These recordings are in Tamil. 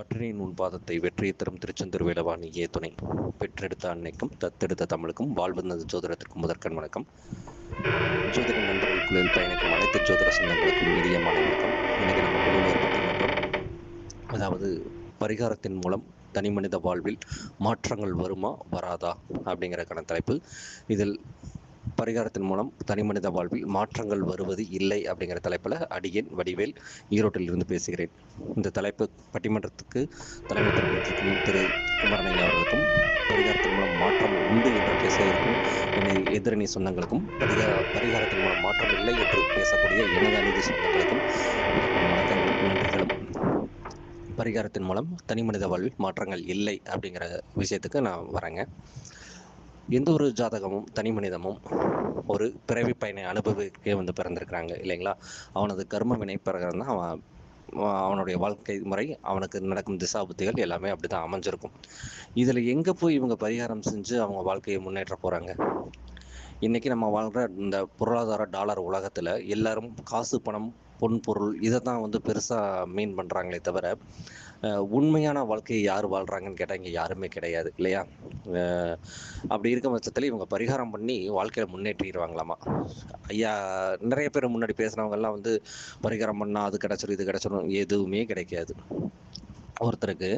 பற்றினின் உன் பாதத்தை வெற்றியை தரும் திருச்செந்தூர் வேலவாணியே துணை. பெற்றெடுத்த அன்னைக்கும் தத்தெடுத்த தமிழுக்கும் வாழ்வந்தது ஜோதிடத்திற்கும் முதற்கண் வணக்கம். ஜோதிட நண்பர்களுக்குள்ளில் பயணிக்கும் அனைத்து ஜோதிட சொந்தங்களுக்கும் இனிய மாலை வணக்கம் இன்னைக்கு நம்ம குழுவினர் பட்டிமன்றம் அதாவது பரிகாரத்தின் மூலம் தனி மனித வாழ்வில் மாற்றங்கள் வருமா வராதா அப்படிங்கிறக்கான தலைப்பு இதில் பரிகாரத்தின் மூலம் தனிமனித வாழ்வில் மாற்றங்கள் வருவது இல்லை அப்படிங்கிற தலைப்பில் அடியேன் வடிவேல் ஈரோட்டில் இருந்து பேசுகிறேன். இந்த தலைப்பு பட்டிமன்றத்துக்கு தலைமை பொறுப்பேற்றிருக்கும் திரு குமரனையா அவர்களுக்கும் பரிகாரத்தின் மூலம் மாற்றம் உண்டு என்று பேச இருக்கும் என்னை எதிரணி சொந்தங்களுக்கும் பரிகார பரிகாரத்தின் மூலம் மாற்றம் இல்லை என்று பேசக்கூடிய எனது அநீதி சொந்தங்களுக்கும் வணக்கங்களும் நன்றிகளும். பரிகாரத்தின் மூலம் தனி மனித வாழ்வில் மாற்றங்கள் இல்லை அப்படிங்கிற விஷயத்துக்கு நான் வரேங்க. எந்த ஒரு ஜாதகமும் தனி மனிதமும் ஒரு பிறவி பயனை அனுபவிக்கே வந்து பிறந்திருக்கிறாங்க இல்லைங்களா? அவனது கர்ம வினை பிறகுதான் தான் அவன் அவனுடைய வாழ்க்கை முறை அவனுக்கு நடக்கும் திசா புத்திகள் எல்லாமே அப்படி தான் அமைஞ்சிருக்கும். இதில் எங்கே போய் இவங்க பரிகாரம் செஞ்சு அவங்க வாழ்க்கையை முன்னேற்ற போகிறாங்க இன்றைக்கி நம்ம வாழ்கிற இந்த பொருளாதார டாலர் உலகத்தில் எல்லாரும் காசு பணம் பொன்பொருள் இதை தான் வந்து பெருசாக மீன் பண்ணுறாங்களே தவிர உண்மையான வாழ்க்கையை யார் வாழ்கிறாங்கன்னு கேட்டால் இங்கே யாருமே கிடையாது இல்லையா? அப்படி இருக்க பட்சத்தில் இவங்க பரிகாரம் பண்ணி வாழ்க்கையில் முன்னேற்றிடுவாங்களாமா? ஐயா நிறைய பேர் முன்னாடி பேசுகிறவங்கெல்லாம் வந்து பரிகாரம் பண்ணால் அது கிடச்சிரும் இது கிடச்சிடும் எதுவுமே கிடைக்காது. ஒருத்தருக்கு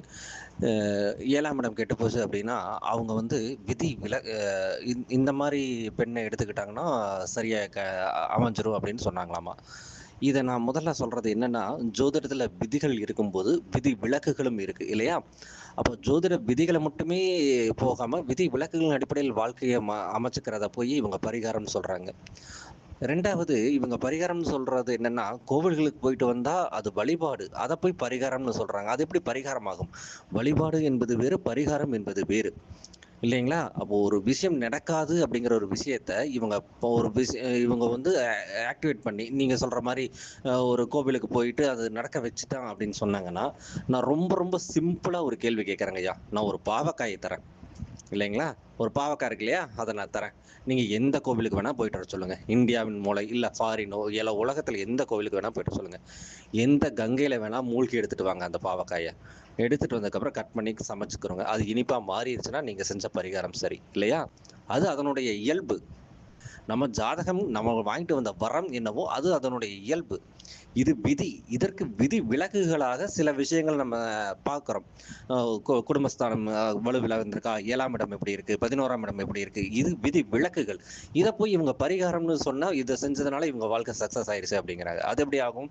ஏழாம் இடம் கெட்டு போச்சு அப்படின்னா அவங்க வந்து விதி வில இந்த மாதிரி பெண்ணை எடுத்துக்கிட்டாங்கன்னா சரியாக க அமைஞ்சிரும் அப்படின்னு சொன்னாங்களாமா? இதை நான் முதல்ல சொல்கிறது என்னென்னா ஜோதிடத்தில் விதிகள் இருக்கும்போது விதி விளக்குகளும் இருக்குது இல்லையா? அப்போ ஜோதிட விதிகளை மட்டுமே போகாமல் விதி விளக்குகளின் அடிப்படையில் வாழ்க்கையை ம அமைச்சுக்கிறத போய் இவங்க பரிகாரம்னு சொல்கிறாங்க ரெண்டாவது இவங்க பரிகாரம்னு சொல்கிறது என்னன்னா கோவில்களுக்கு போயிட்டு வந்தால் அது வழிபாடு அதை போய் பரிகாரம்னு சொல்கிறாங்க அது எப்படி பரிகாரமாகும்? வழிபாடு என்பது வேறு பரிகாரம் என்பது வேறு. இல்லைங்களா? அப்போ ஒரு விஷயம் நடக்காது அப்படிங்கிற ஒரு விஷயத்த இவங்க இப்போ ஒரு விஷயம் இவங்க வந்து ஆக்டிவேட் பண்ணி நீங்கள் சொல்கிற மாதிரி ஒரு கோவிலுக்கு போயிட்டு அது நடக்க வச்சுட்டான் அப்படின்னு சொன்னாங்கன்னா நான் ரொம்ப ரொம்ப சிம்பிளாக ஒரு கேள்வி கேட்குறேங்க ஐயா. நான் ஒரு பாவக்காயை தரேன். இல்லைங்களா? ஒரு பாவக்காய் இருக்கு இல்லையா? அதை நான் தரேன். நீங்கள் எந்த கோவிலுக்கு வேணால் போயிட்டு வர சொல்லுங்கள் இந்தியாவின் மூளை இல்லை ஃபாரினோ இல்லை உலகத்தில் எந்த கோவிலுக்கு வேணால் போயிட்டு சொல்லுங்கள் எந்த கங்கையில் வேணால் மூழ்கி எடுத்துகிட்டு வாங்க அந்த பாவக்காயை. எடுத்துகிட்டு வந்ததுக்கப்புறம் கட் பண்ணி சமைச்சுக்கிறோங்க அது இனிப்பாக மாறிடுச்சுன்னா நீங்கள் செஞ்ச பரிகாரம் சரி. இல்லையா? அது அதனுடைய இயல்பு. நம்ம ஜாதகம் நம்ம வாங்கிட்டு வந்த வரம் என்னவோ அது அதனுடைய இயல்பு. இது விதி. இதற்கு விதி விலக்குகளாக சில விஷயங்கள் நம்ம பார்க்குறோம். குடும்பஸ்தானம் வலுவில் இருந்திருக்கா ஏழாம் இடம் எப்படி இருக்குது பதினோராம் இடம் எப்படி இருக்குது இது விதி விளக்குகள் இதை போய் இவங்க பரிகாரம்னு சொன்னால் இதை செஞ்சதுனால இவங்க வாழ்க்கை சக்ஸஸ் ஆயிடுச்சு அப்படிங்கிறாங்க. அது எப்படி ஆகும்?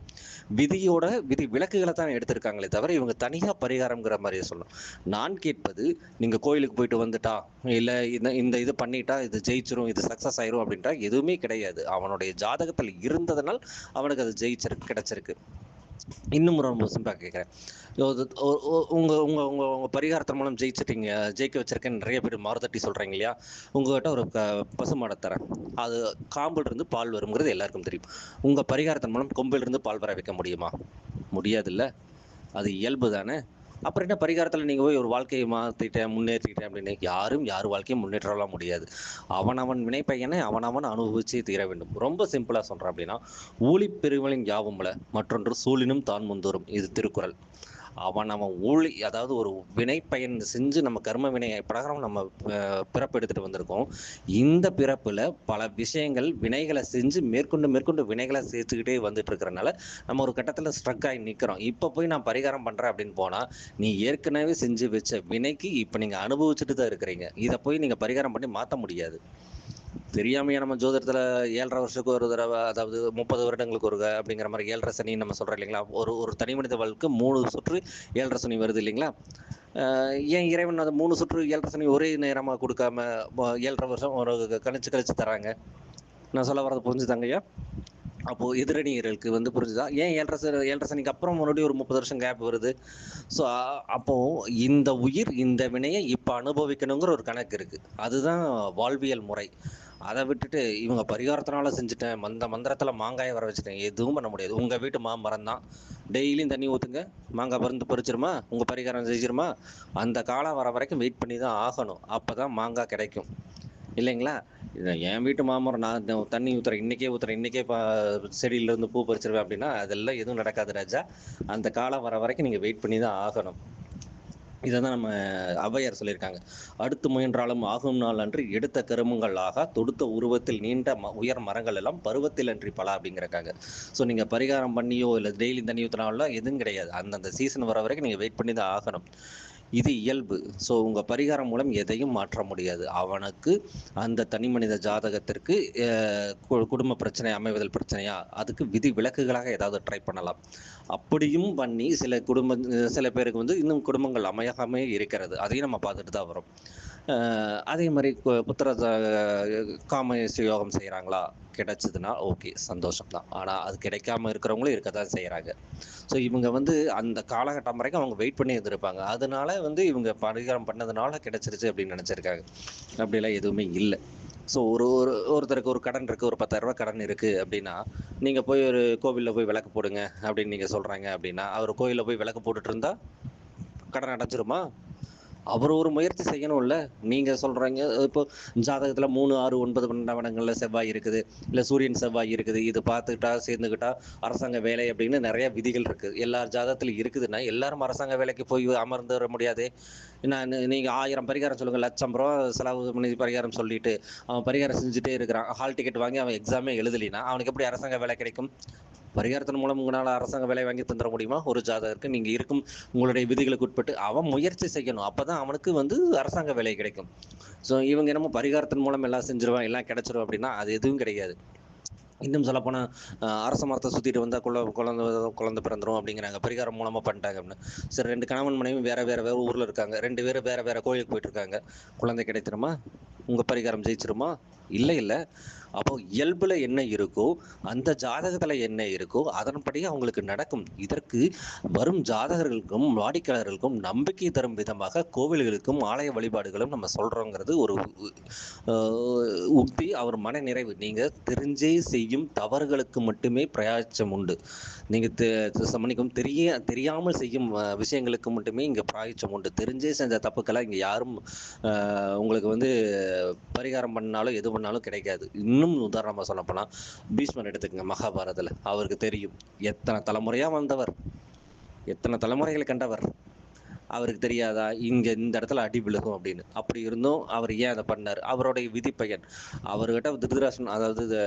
விதியோட விதி விளக்குகளை தான் எடுத்திருக்காங்களே தவிர இவங்க தனியாக பரிகாரம்ங்கிற மாதிரியே சொல்லணும். நான் கேட்பது நீங்கள் கோயிலுக்கு போயிட்டு வந்துட்டா இல்லை இந்த இந்த இது பண்ணிட்டா இது ஜெயிச்சிரும் இது சக்ஸஸ் ஆயிரும் அப்படின்றா எதுவுமே கிடையாது. அவனுடைய ஜாதகத்தில் இருந்ததுனால் அவனுக்கு அது ஜெயிச்சிருக்கு கிடைச்சிருக்கு. இன்னும் ரொம்ப சிம்பிளாக கேட்குறேன். உங்கள் உங்கள் உங்கள் உங்கள் பரிகாரத்தின் மூலம் ஜெயிச்சிட்டீங்க ஜெயிக்க வச்சிருக்கேன்னு நிறைய பேர் மாறுதட்டி சொல்றீங்க இல்லையா? உங்கள்கிட்ட ஒரு பசுமாடை தரேன். அது காம்பிலிருந்து பால் வருங்கிறது எல்லாருக்கும் தெரியும். உங்கள் பரிகாரத்தின் மூலம் கொம்பிலிருந்து பால் வர வைக்க முடியுமா? முடியாதுல்ல. அது இயல்பு தானே. அப்புறம் என்ன பரிகாரத்தில் நீங்கள் போய் ஒரு வாழ்க்கையை மாற்றிட்டேன் முன்னேற்றிட்டேன் அப்படின்னு? யாரும் யார் வாழ்க்கையும் முன்னேற்றலாம் முடியாது. அவனவன் வினைப்பையனை அவனவன் அனுபவிச்சு தீர வேண்டும். ரொம்ப சிம்பிளாக சொல்கிறேன் அப்படின்னா ஊழிப்பெருமளின் யாவும்ல மற்றொன்று சூழினும் தான் முந்தோறும் இது திருக்குறள். அவன் நம்ம ஊழி அதாவது ஒரு வினை பயன் செஞ்சு நம்ம கர்ம வினை பிரகாரம் நம்ம பிறப்பு எடுத்துகிட்டு வந்திருக்கோம். இந்த பிறப்பில் பல விஷயங்கள் வினைகளை செஞ்சு மேற்கொண்டு மேற்கொண்டு வினைகளை சேர்த்துக்கிட்டே வந்துட்டு இருக்கிறனால நம்ம ஒரு கட்டத்தில் ஸ்ட்ரக் ஆகி நிற்கிறோம் இப்போ போய் நான் பரிகாரம் பண்ணுறேன் அப்படின்னு போனால் நீ ஏற்கனவே செஞ்சு வச்ச வினைக்கு இப்போ நீங்கள் அனுபவிச்சுட்டு தான் இருக்கிறீங்க. இதை போய் நீங்கள் பரிகாரம் பண்ணி மாற்ற முடியாது. தெரியாமையே நம்ம ஜோதிடத்தில் ஏழரை வருஷத்துக்கு ஒரு தடவை அதாவது முப்பது வருடங்களுக்கு ஒரு அப்படிங்கிற மாதிரி ஏழரை சனி நம்ம சொல்கிறோம் இல்லைங்களா? ஒரு ஒரு தனி மனித வாழ்க்கை மூணு சுற்று ஏழரை சனி வருது இல்லைங்களா? ஏன் இறைவன் அது மூணு சுற்று ஏழரை சனி ஒரே நேரமாக கொடுக்காம ஏழரை வருஷம் ஒரு கழிச்சு கழிச்சு தராங்க? நான் சொல்ல வரது புரிஞ்சுதாங்கய்யா அப்போது எதிரணியர்களுக்கு வந்து புரிஞ்சுதா? ஏன் ஏழரை ஏழரை சனிக்கு அப்புறம் மறுபடியும் ஒரு முப்பது வருஷம் கேப் வருது? ஸோ அப்போது இந்த உயிர் இந்த வினையை இப்போ அனுபவிக்கணுங்கிற ஒரு கணக்கு இருக்குது அதுதான் வாழ்வியல் முறை. அதை விட்டுட்டு இவங்க பரிகாரத்தினால செஞ்சுட்டேன் மந்த மந்திரத்தில் மாங்காயை வர வச்சுட்டேன். எதுவும் பண்ண முடியாது. உங்கள் வீட்டு மாமரம் தான். டெய்லியும் தண்ணி ஊற்றுங்க மாங்காய் பருந்து பறிச்சிருமா உங்கள் பரிகாரம் செஞ்சிருமா? அந்த காலம் வர வரைக்கும் வெயிட் பண்ணி தான் ஆகணும். அப்போ தான் மாங்காய் கிடைக்கும். இல்லைங்களா? என் வீட்டு மாமரம் நான் தண்ணி ஊற்றுறேன் இன்றைக்கே ஊற்றுறேன் இன்றைக்கே பா செடியிலேருந்து பூ பறிச்சிருவேன் அப்படின்னா அதெல்லாம் எதுவும் நடக்காது ராஜா. அந்த காலம் வர வரைக்கும் நீங்கள் வெயிட் பண்ணி தான் ஆகணும். இதை தான் நம்ம அவ்வையார் சொல்லியிருக்காங்க. அடுத்து முயன்றாலும் ஆகும் நாள் அன்று எடுத்த கருமங்களாக தொடுத்த உருவத்தில் நீண்ட ம உயர் மரங்கள் எல்லாம் பருவத்தில் அன்றி பலா அப்படிங்கிறக்காங்க ஸோ நீங்கள் பரிகாரம் பண்ணியோ இல்லை டெய்லி தண்ணி ஊற்றினாலோ எதுவும் கிடையாது. அந்தந்த சீசன் வர வரைக்கும் நீங்கள் வெயிட் பண்ணி தான் ஆகணும். இது இயல்பு. ஸோ உங்கள் பரிகாரம் மூலம் எதையும் மாற்ற முடியாது. அவனுக்கு அந்த தனி மனித ஜாதகத்திற்கு கு- குடும்ப பிரச்சனை அமைவதல் பிரச்சனையா? அதுக்கு விதி விலக்குகளாக ஏதாவது ட்ரை பண்ணலாம். அப்படியும் பண்ணி சில குடும்ப சில பேருக்கு வந்து இன்னும் குடும்பங்கள் அமையாமே இருக்கிறது. அதையும் நம்ம பார்த்துட்டு தான் வரோம் அதே மாதிரி கு- புத்திர ச- யோகம் செய்கிறாங்களா கிடைச்சதுன்னா ஓகே சந்தோஷம் தான் ஆனால் அது கிடைக்காம இருக்கிறவங்களும் இருக்க தான் செய்கிறாங்க ஸோ இவங்க வந்து அந்த காலகட்டம் வரைக்கும் அவங்க வெயிட் பண்ணி இருந்திருப்பாங்க. அதனால வந்து இவங்க பரிகாரம் பண்ணதுனால கிடைச்சிருச்சு அப்படின்னு நினச்சிருக்காங்க. அப்படிலாம் எதுவுமே இல்லை. ஸோ ஒரு ஒரு ஒருத்தருக்கு ஒரு கடன் இருக்குது ஒரு பத்தாயிரம் கடன் இருக்குது அப்படின்னா நீங்கள் போய் ஒரு கோவிலில் போய் விளக்கு போடுங்க அப்படின்னு நீங்கள் சொல்கிறாங்க அப்படின்னா அவர் கோயிலில் போய் விளக்கு போட்டுட்டு இருந்தால் கடன் அடைஞ்சிருமா? அவர் ஒரு முயற்சி செய்யணும்ல. நீங்கள் சொல்றீங்க இப்போ ஜாதகத்தில் மூணு ஆறு ஒன்பது பன்னெண்டாம் செவ்வாய் இருக்குது இல்லை சூரியன் செவ்வாய் இருக்குது இது பார்த்துக்கிட்டா சேர்ந்துக்கிட்டா அரசாங்க வேலை அப்படின்னு நிறைய விதிகள் இருக்குது எல்லார் ஜாதகத்தில் இருக்குதுன்னா எல்லாரும் அரசாங்க வேலைக்கு போய் அமர்ந்து வர முடியாதே. நான் நீங்கள் ஆயிரம் பரிகாரம் சொல்லுங்கள் லட்சம் ரூபா செலவு பண்ணி பரிகாரம் சொல்லிட்டு அவன் பரிகாரம் செஞ்சுட்டே இருக்கிறான். ஹால் டிக்கெட் வாங்கி அவன் எக்ஸாமே எழுதலினா அவனுக்கு எப்படி அரசாங்க வேலை கிடைக்கும்? பரிகாரத்தின் மூலம் உங்களால் அரசாங்க வேலை வாங்கி தந்துட முடியுமா? ஒரு ஜாதகருக்கு நீங்கள் இருக்கும் உங்களுடைய விதிகளுக்கு உட்பட்டு அவன் முயற்சி செய்யணும். அப்போ தான் அவனுக்கு வந்து அரசாங்க வேலை கிடைக்கும். ஸோ இவங்க என்னமோ பரிகாரத்தின் மூலம் எல்லாம் செஞ்சிருவான் எல்லாம் கிடைச்சிரும் அப்படின்னா அது எதுவும் கிடையாது. இன்னும் சொல்லப்போனால் அரச மரத்தை சுற்றிட்டு வந்தால் குழ குழந்தை குழந்தை பிறந்துரும் அப்படிங்கிறாங்க. பரிகாரம் மூலமாக பண்ணிட்டாங்க அப்படின்னு. சரி ரெண்டு கணவன் மனைவி வேறு வேறு வேறு ஊரில் இருக்காங்க. ரெண்டு பேரும் வேறு வேறு கோயிலுக்கு போயிட்டுருக்காங்க குழந்தை கிடைச்சிருமா உங்கள் பரிகாரம் ஜெயிச்சிருமா? இல்லை இல்லை. அப்போ இயல்புல என்ன இருக்கோ அந்த ஜாதகத்துல என்ன இருக்கோ அதன்படி அவங்களுக்கு நடக்கும். இதற்கு வரும் ஜாதகர்களுக்கும் வாடிக்கையாளர்களுக்கும் நம்பிக்கை தரும் விதமாக கோவில்களுக்கும் ஆலய வழிபாடுகளும் நம்ம சொல்றோங்கிறது ஒரு உக்தி அவர் மன நிறைவு நீங்க தெரிஞ்சே செய்யும் தவறுகளுக்கு மட்டுமே பிரயாச்சம் உண்டு. நீங்க தெ- தெரிய தெரியாமல் செய்யும் விஷயங்களுக்கு மட்டுமே இங்க பிராயச்சம் உண்டு. தெரிஞ்சே செஞ்ச தப்புக்கெல்லாம் இங்க யாரும் உங்களுக்கு வந்து பரிகாரம் பண்ணாலும் எது பண்ணாலும் கிடைக்காது. இன்னும் உதாரணமாக சொல்ல போனால் பீஷ்மர் எடுத்துக்கங்க மகாபாரதத்தில். அவருக்கு தெரியும். எத்தனை தலைமுறையா வந்தவர்? எத்தனை தலைமுறைகளை கண்டவர்? அவருக்கு தெரியாதா? இங்க இந்த இடத்துல அடி விழுகும் அப்படின்னு. அப்படி இருந்தும் அவர் ஏன் அதை பண்ணார்? அவருடைய விதி பையன் அவர்கிட்ட திருதராசன் அதாவது இது,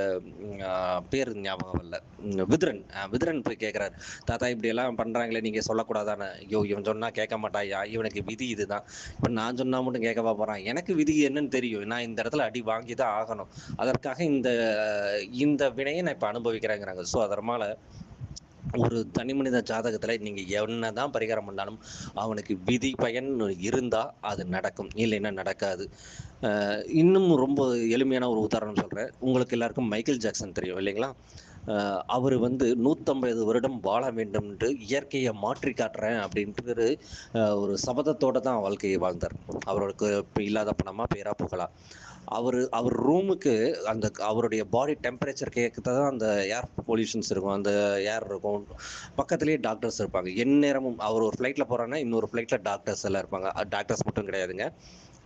பேர் ஞாபகம் இல்லை ம், விதுரன். விதுரன் போய் கேட்குறாரு தாத்தா இப்படி எல்லாம் பண்றாங்களே நீங்க சொல்லக்கூடாதானே ஐயோ இவன் சொன்னா கேட்க மாட்டாயா? இவனுக்கு விதி இதுதான். இப்போ நான் சொன்னா மட்டும் கேட்கவா போறான்? எனக்கு விதி என்னன்னு தெரியும். நான் இந்த இடத்துல அடி வாங்கி தான் ஆகணும். அதற்காக இந்த இந்த வினையை நான் இப்போ அனுபவிக்கிறேங்கிறாங்க. ஸோ அதனால ஒரு தனி மனித ஜாதகத்தில் நீங்கள் என்ன என்னதான் பரிகாரம் பண்ணாலும் அவனுக்கு விதி பயன் இருந்தால் அது நடக்கும். இல்லைன்னா நடக்காது. இன்னும் ரொம்ப எளிமையான ஒரு உதாரணம் சொல்கிறேன் உங்களுக்கு எல்லாருக்கும் மைக்கேல் ஜாக்சன் தெரியும் இல்லைங்களா? அவர் வந்து நூற்றம்பது வருடம் வாழ வேண்டும் என்று இயற்கையை மாற்றி காட்டுறேன் அப்படின்ட்டு ஒரு சபதத்தோடு தான் வாழ்க்கையை வாழ்ந்தார். அவருக்கு இப்போ இல்லாத பணமாக பேரா புகழா அவர் அவர் ரூமுக்கு அந்த அவருடைய பாடி டெம்பரேச்சர் கேட்க தான் அந்த ஏர் பொல்யூஷன்ஸ் இருக்கும். அந்த ஏர் இருக்கும். பக்கத்துலேயே டாக்டர்ஸ் இருப்பாங்க. எந்நேரமும் அவர் ஒரு ஃப்ளைட்டில் போகிறாங்கன்னா இன்னொரு ஃப்ளைட்டில் டாக்டர்ஸ் எல்லாம் இருப்பாங்க. டாக்டர்ஸ் மட்டும் கிடையாதுங்க.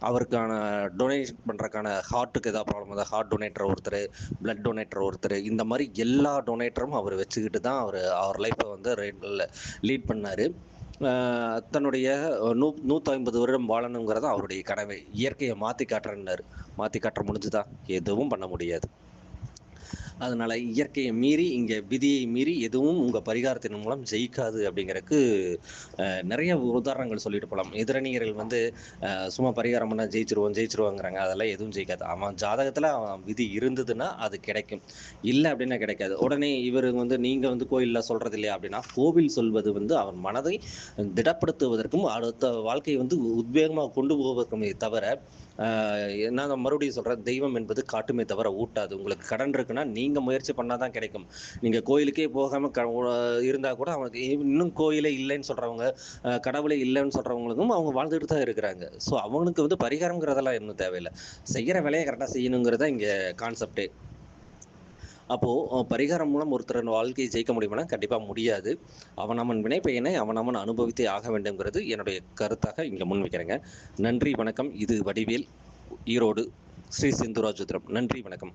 அவருக்கான டொனேட் பண்ணுறக்கான ஹார்ட்டுக்கு ஏதாவது ப்ராப்ளம் இருந்தால் ஹார்ட் டொனேட்டர் ஒருத்தர் பிளட் டொனேட்டர் ஒருத்தர் இந்த மாதிரி எல்லா டொனேட்டரும் அவர் வச்சுக்கிட்டு தான் அவர் அவர் லைஃப்பை வந்து லீட் பண்ணார். தன்னுடைய நூ நூற்றி ஐம்பது வருடம் வாழணுங்கிறதான் அவருடைய கனவை இயற்கையை மாற்றி காட்டுறேன்னாரு. மாற்றி காட்ட முடிஞ்சுதா? எதுவும் பண்ண முடியாது. அதனால இயற்கையை மீறி இங்க விதியை மீறி எதுவும் உங்க பரிகாரத்தின் மூலம் ஜெயிக்காது அப்படிங்கிறதுக்கு நிறைய உதாரணங்கள் சொல்லிட்டு போகலாம் எதிரணியர்கள் வந்து சும்மா பரிகாரம் பண்ணால் ஜெயிச்சிருவோம் ஜெயிச்சிருவாங்கிறாங்க. அதெல்லாம் எதுவும் ஜெயிக்காது. அவன் ஜாதகத்துல அவன் விதி இருந்ததுன்னா அது கிடைக்கும். இல்லை அப்படின்னா கிடைக்காது. உடனே இவர் வந்து நீங்க வந்து கோயில்ல சொல்றது இல்லையா அப்படின்னா கோவில் சொல்வது வந்து அவன் மனதை திடப்படுத்துவதற்கும் அடுத்த வாழ்க்கையை வந்து உத்வேகமாக கொண்டு போவதற்குமே தவிர நாங்கள் நான் மறுபடியும் சொல்கிறேன் தெய்வம் என்பது காட்டுமே தவிர ஊட்டாது. உங்களுக்கு கடன் இருக்குன்னா நீங்கள் முயற்சி பண்ணால் தான் கிடைக்கும். நீங்கள் கோயிலுக்கே போகாமல் க- இருந்தால் கூட அவனுக்கு இன்னும் கோயிலே இல்லைன்னு சொல்கிறவங்க கடவுளே இல்லைன்னு சொல்கிறவங்களுக்கும் அவங்க வாழ்ந்துட்டு தான் இருக்கிறாங்க. ஸோ அவனுக்கு வந்து பரிகாரங்கிறதெல்லாம் இன்னும் தேவையில்லை. செய்கிற வேலையை கரெக்டாக செய்யணுங்கிறத இங்கே கான்செப்டே அப்போது பரிகாரம் மூலம் ஒருத்தர் வாழ்க்கையை ஜெயிக்க முடியும்னா கண்டிப்பாக முடியாது. அவன் அவன் வினைப்பயனை அவன் அவன் அனுபவித்தே ஆக வேண்டும்ங்கிறது என்னுடைய கருத்தாக இங்கே முன்வைக்கிறேங்க நன்றி வணக்கம். இது வடிவேல் ஈரோடு ஸ்ரீ சிந்துராஜுத்திரம். நன்றி வணக்கம்.